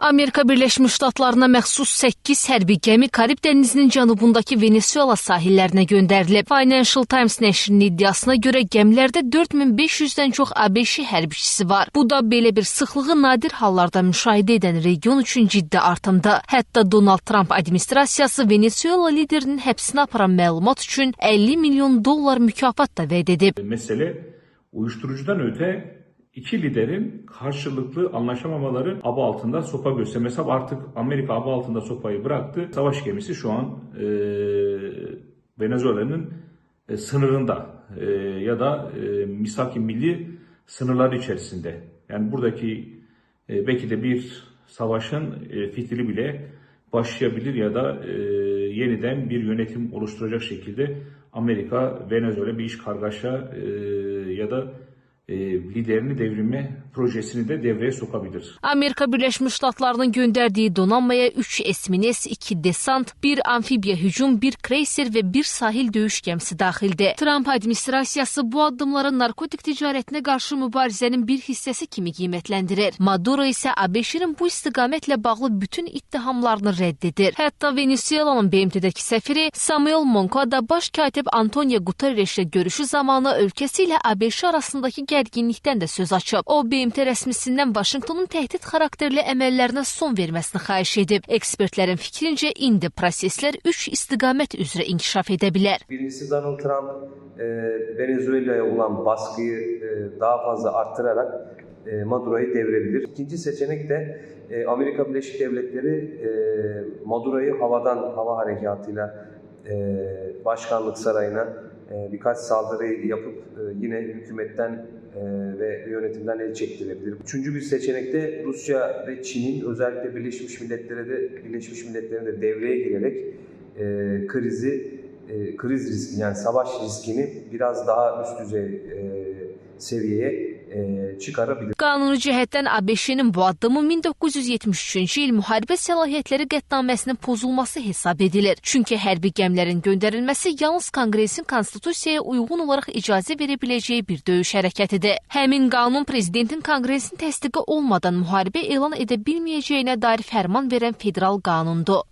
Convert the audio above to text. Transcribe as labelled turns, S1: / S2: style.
S1: Amerika Birləşmiş Ştatlarına məxsus 8 hərbi gəmi Karib dənizinin cənubundakı Venesuela sahillərinə göndərilib. Financial Times nəşrinin iddiasına görə gəmilərdə 4500-dən çox ABŞ hərbiçisi var. Bu da belə bir sıxlığı nadir hallarda müşahidə edən region üçün ciddi artımdır. Hətta Donald Trump administrasiyası Venesuela liderinin həbsinə aparan məlumat üçün 50 milyon dollar mükafat da vəd edib.
S2: Mesele uyuşturucudan öte iki liderin karşılıklı anlaşamamaları aba altında sopa göstermesi. Artık Amerika aba altında sopayı bıraktı. Savaş gemisi şu an e, Venezuela'nın e, sınırında e, ya da e, misaki milli sınırları içerisinde. Yani buradaki e, belki de bir savaşın e, fitili bile başlayabilir ya da e, yeniden bir yönetim oluşturacak şekilde Amerika Venezuela bir iş kargaşa e, ya da liderini devrimi projesini de devreye sokabilir.
S1: Amerika Birləşmiş Ştatlarının göndərdiyi donanmaya 3 esmines, 2 desant, 1 amfibiya hücum, 1 kreyser və 1 sahil döyüş gəmisi daxildir. Tramp administrasiyası bu addımları narkotik ticarətinə qarşı mübarizənin bir hissəsi kimi qiymətləndirir. Maduro isə ABŞ-nin bu istiqamətlə bağlı bütün ittihamlarını rədd edir. Hətta Venezuelanın BMT-dəki səfiri Samuel Moncada baş katib Antonio Guterres-lə görüşü zamanı ölkəsi ilə ABŞ arasındakı gərginlikdən də söz açıb. O BMT rəsmisindən Vaşinqtonun təhdid xarakterli əməllərinə son verməsini xahiş edib. Ekspertlərin fikrincə indi proseslər 3 istiqamət üzrə inkişaf edə bilər.
S3: Birincisi Donald Trump e, Venezuela'ya olan baskıyı e, daha fazla arttırarak e, Maduro'yu devirebilir. İkinci seçenek de e, Amerika Birleşik Devletleri e, Maduro'yu havadan hava harekatıyla e, başkanlık sarayına e, birkaç saldırı yapıp e, yine hükümetten ve yönetimden el çektirebilir. Üçüncü bir seçenek de Rusya ve Çin'in özellikle Birleşmiş Milletler'e de Birleşmiş Milletler'in de devreye girerek e, krizi e, kriz riski yani savaş riskini biraz daha üst düzey e, seviyeye e, çıkarabilir.
S1: Qanuni cəhətdən ABŞ-nin bu addımı 1973-cü il müharibə səlahiyyətləri qətnaməsinin pozulması hesab edilir. Çünki hərbi gəmilərin göndərilməsi yalnız Konqresin konstitusiyaya uyğun olaraq icazə verə biləcəyi bir döyüş hərəkətidir. Həmin qanun prezidentin Konqresin təsdiqi olmadan müharibə elan edə bilməyəcəyinə dair fərman verən federal qanundur.